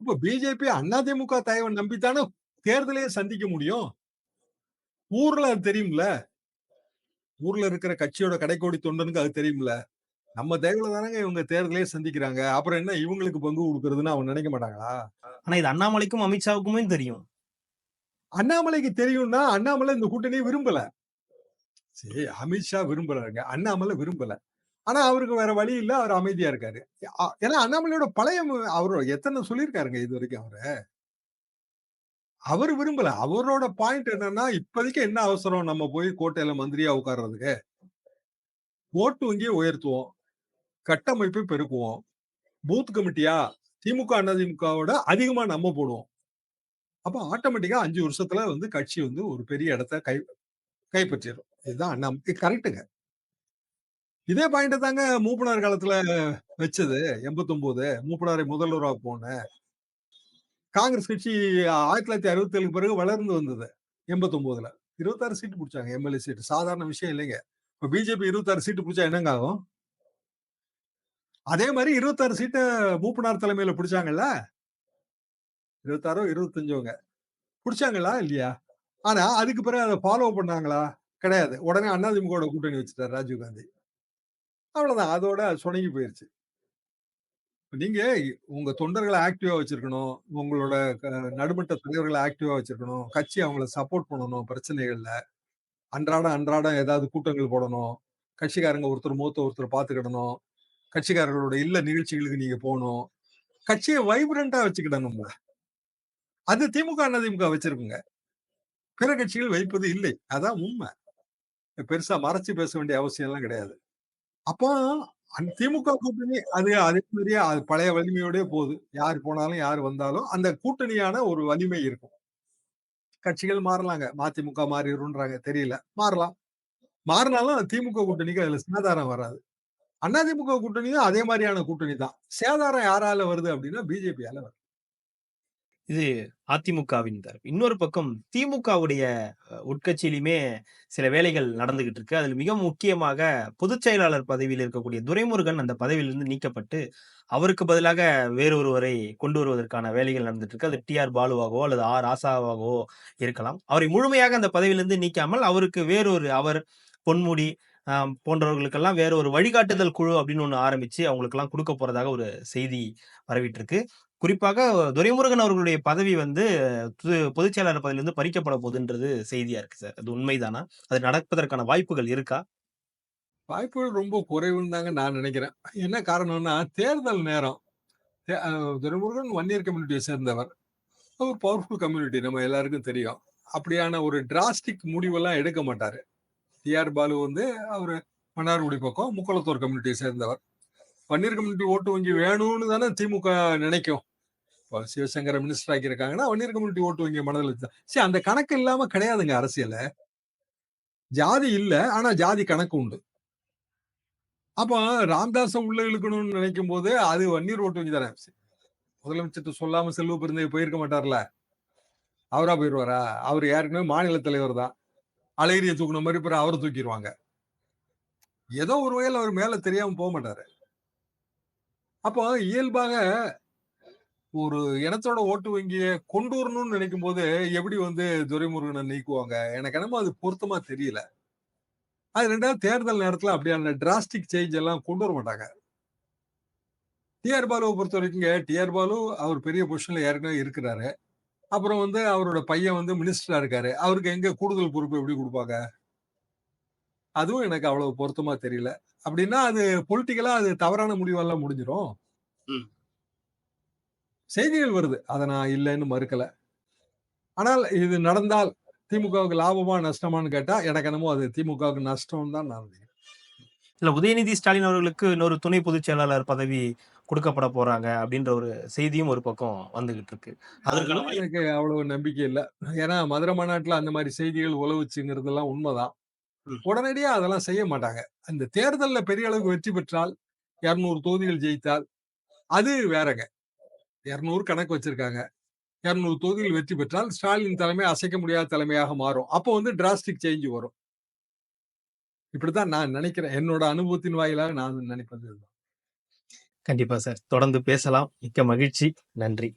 S2: இப்ப பிஜேபி அதிமுக தயவ நம்பி தானே தேர்தலையே சந்திக்க முடியும். ஊர்ல அது தெரியும்ல. ஊர்ல இருக்கிற கட்சியோட கடைக்கோடி தொண்டனுக்கு அது தெரியும்ல. நம்ம தயவுல தானங்க இவங்க தேர்தலையே சந்திக்கிறாங்க. அப்புறம் என்ன இவங்களுக்கு பங்கு குடுக்குறதுன்னு அவங்க நினைக்க மாட்டாங்களா?
S1: ஆனா இது அண்ணாமலைக்கும், அமித்ஷாவுக்குமே தெரியும்.
S2: அண்ணாமலைக்கு தெரியும்னா, அண்ணாமலை இந்த கூட்டணிய விரும்பல. சரி அமித்ஷா விரும்புறாருங்க. அண்ணாமலை விரும்பல. ஆனா அவருக்கு வேற வழி இல்ல. அவர் அமைதியா இருக்காரு. ஏன்னா அண்ணாமலையோட பழைய மு அவரு எத்தன சொல்லியிருக்காருங்க இதுவரைக்கும் அவரு. அவரு விரும்பல. அவரோட பாயிண்ட் என்னன்னா, இப்போதைக்கு என்ன அவசரம் நம்ம போய் கோட்டையில மந்திரியா உட்கார்றதுக்கு? ஓட்டு வங்கிய உயர்த்துவோம். கட்டமைப்பை பெருக்குவோம். பூத் கமிட்டியா திமுக, அதிமுகவோட அதிகமா நம்ம போடுவோம். அப்ப ஆட்டோமேட்டிக்கா அஞ்சு வருஷத்துல வந்து கட்சி வந்து ஒரு பெரிய இடத்த கை கைப்பற்றிடும் இதுதான் அண்ணா கரெக்ட்டுங்க. இதே பாயிண்ட்ட தாங்க மூப்பனார் காலத்துல வச்சது 89 மூப்பனாரை முதல்வராக போன. காங்கிரஸ் கட்சி 1967க்கு பிறகு வளர்ந்து வந்தது. எண்பத்தொன்பதுல இருபத்தாறு சீட்டு பிடிச்சாங்க எம்எல்ஏ சீட்டு சாதாரண விஷயம் இல்லைங்க. இப்ப பிஜேபி இருபத்தாறு சீட்டு பிடிச்சா என்னங்க ஆகும்? அதே மாரி 26 சீட்ட மூப்பனார் தலைமையில பிடிச்சாங்கல்ல இருபத்தாறோ இருபத்தஞ்சோங்க பிடிச்சாங்களா இல்லையா? ஆனா அதுக்கு பிறகு அதை ஃபாலோ பண்ணாங்களா? கிடையாது. உடனே அண்ணாதிமுகோட கூட்டணி வச்சுட்டார் ராஜீவ்காந்தி அவ்வளவுதான். அதோட சொணங்கி போயிருச்சு. நீங்க உங்க தொண்டர்களை ஆக்டிவா வச்சிருக்கணும். உங்களோட க நடுமட்ட தலைவர்களை ஆக்டிவா வச்சிருக்கணும். கட்சி அவங்கள சப்போர்ட் பண்ணணும் பிரச்சனைகள்ல. அன்றாடம், அன்றாடம் ஏதாவது கூட்டங்கள் போடணும். கட்சிக்காரங்க ஒருத்தர் மூத்த ஒருத்தர் பார்த்துக்கிடணும். கட்சிக்காரர்களோட இல்ல நிகழ்ச்சிகளுக்கு நீங்க போகணும் கட்சியை வைப்ரண்டா வைப்ரன்ட்டா வச்சுக்கிடணும்ல. அது திமுக, அதிமுக வச்சிருக்குங்க. பிற கட்சிகள் வைப்பது இல்லை. அதான் உண்மை பெருசா மறைச்சு பேச வேண்டிய அவசியம் எல்லாம் கிடையாது. அப்போ அந்த திமுக கூட்டணி அது அதே மாதிரியே அது பழைய வலிமையோடய போகுது. யார் போனாலும், யார் வந்தாலும் அந்த கூட்டணியான ஒரு வலிமை இருக்கும். கட்சிகள் மாறலாங்க. மதிமுக மாறிடும்ன்றாங்க தெரியல. மாறலாம். மாறினாலும் திமுக கூட்டணிக்கு அதுல சாதாரணம் வராது. அதிமுக கூட்டணியும் அதே மாதிரியான கூட்டணி தான். சேதாரம் யாரால வருது அப்படின்னா பிஜேபியால வருது.
S1: இது அதிமுகவின் தரப்பு. இன்னொரு பக்கம் திமுகவுடைய உட்கட்சியிலுமே சில வேலைகள் நடந்துகிட்டு இருக்கு. அதில் மிக முக்கியமாக பொதுச் செயலாளர் பதவியில் இருக்கக்கூடிய துரைமுருகன் அந்த பதவியிலிருந்து நீக்கப்பட்டு, அவருக்கு பதிலாக வேறொருவரை கொண்டு வருவதற்கான வேலைகள் நடந்துட்டு இருக்கு. அது டி.ஆர். பாலுவாகவோ அல்லது ஆ. ராசாவாகவோ இருக்கலாம். அவரை முழுமையாக அந்த பதவியிலிருந்து நீக்காமல், அவருக்கு வேறொரு அவர், பொன்முடி போன்றவர்களுக்கெல்லாம் வேற ஒரு வழிகாட்டுதல் குழு அப்படின்னு ஒன்று ஆரம்பிச்சு, அவங்களுக்கெல்லாம் கொடுக்க போறதாக ஒரு செய்தி வரவிட்டிருக்கு குறிப்பாக துரைமுருகன் அவர்களுடைய பதவி வந்து பொதுச் செயலாளர் பதவியிலிருந்து பறிக்கப்பட போகுதுன்றது செய்தியா இருக்கு சார். அது உண்மைதானா? அது நடப்பதற்கான வாய்ப்புகள் இருக்கா?
S2: வாய்ப்புகள் ரொம்ப குறைவுன்னு தாங்க நான் நினைக்கிறேன் என்ன காரணம்னா, தேர்தல் நேரம். தே துரைமுருகன் வன்னியர் கம்யூனிட்டியை சேர்ந்தவர். ஒரு பவர்ஃபுல் கம்யூனிட்டி நம்ம எல்லாருக்கும் தெரியும். அப்படியான ஒரு டிராஸ்டிக் முடிவெல்லாம் எடுக்க மாட்டாரு. டி.ஆர். பாலு வந்து அவர் மன்னார்குடி பக்கம் முக்குளத்தூர் கம்யூனிட்டியை சேர்ந்தவர். பன்னீர் கம்யூனிட்டி ஓட்டு வங்கி வேணும்னு தானே திமுக நினைக்கும். இப்போ சிவசங்கர மினிஸ்டர் ஆக்கியிருக்காங்கன்னா, வன்னியர் கம்யூனிட்டி ஓட்டு வங்கி மனதில் சரி அந்த கணக்கு இல்லாம கிடையாதுங்க அரசியல ஜாதி இல்லை ஆனா ஜாதி கணக்கு உண்டு. அப்போ ராம்தாஸை உள்ள இழுக்கணும்னு நினைக்கும்போது, அது வன்னியர் ஓட்டு வங்கி தானே. முதலமைச்சர்கிட்ட சொல்லாம செல்வ பெருந்தகை போயிருக்க மாட்டார்ல. அவரா போயிடுவாரா அவர் ஏற்கனவே மாநில தலைவர் தான். அழகிரிய தூக்குன மாதிரி பிறகு அவரை தூக்கிடுவாங்க ஏதோ ஒரு வயல் அவர் மேலே மேல தெரியாம போமாட்டாரு. அப்போ இயல்பாக ஒரு இனத்தோட ஓட்டு வங்கிய கொண்டு வரணும்னு நினைக்கும்போது, எப்படி வந்து துரைமுருகனை நீக்குவாங்க? எனக்கு என்னமோ அது பொருத்தமா தெரியல. அது ரெண்டாவது தேர்தல் நேரத்துல அப்படியான டிராஸ்டிக் சேஞ்ச் எல்லாம் கொண்டு வர மாட்டாங்க. டி.ஆர். பாலுவை பொறுத்த வரைக்கும் டி.ஆர். பாலு அவர் பெரிய பொசிஷன்ல ஏற்கனவே இருக்கிறாரு. அப்புறம் வந்து அவரோட பையன் வந்து மினிஸ்டரா இருக்காரு. அவருக்கு எங்க கூடுதல் பொறுப்பு எப்படி குடுப்பாங்க? அதுவும் எனக்கு அவ்வளவு பொருத்தமா தெரியல. அப்படின்னா அது பொலிட்டிக்கலா அது தவறான முடிவெல்லாம் முடிஞ்சிரும்.
S1: ம்.
S2: செய்திகள் வருது. அத நான் இல்லன்னு மறுக்கல. ஆனால் இது நடந்தால் திமுகவுக்கு லாபமா, நஷ்டமான்னு கேட்டா, எனக்கு என்னமோ அது திமுகவுக்கு நஷ்டம்னு தான் நான் நினைக்கிறேன்.
S1: இல்ல உதயநிதி ஸ்டாலின் அவர்களுக்கு இன்னொரு துணை பொதுச் செயலாளர் பதவி குடுக்கப்பட போறாங்க அப்படின்ற ஒரு செய்தியும் ஒரு பக்கம் வந்துகிட்டு இருக்கு. அதற்கான வாய்ப்பு
S2: எனக்கு அவ்வளவு நம்பிக்கை இல்ல. ஏன்னா மதுரை மாநாட்டுல அந்த மாரி செய்திகள் உலவுச்சுங்கிறதெல்லாம் உண்மதான்.
S1: ம்.
S2: உடனடியா அதெல்லாம் செய்ய மாட்டாங்க. அந்த தேர்தல்ல பெரிய அளவுக்கு வெற்றி பெற்றால், 200 தொகுதிகள் ஜெயித்தால், அது வேறங்க. 200 கணக்கு வச்சிருக்காங்க. 200 தொகுதிகள் வெற்றி பெற்றால், ஸ்டாலின் தலைமை அசைக்க முடியாத தலைமையாக மாறும். அப்போ வந்து டிராஸ்டிக் சேஞ்ச் வரும். இப்படித்தான் நான் நினைக்கிறேன். என்னோட அனுபவத்தின் வாயிலாக நான் நினைப்பது இதுதான்.
S1: கண்டிப்பா சார். தொடர்ந்து பேசலாம். மிக்க மகிழ்ச்சி. நன்றி.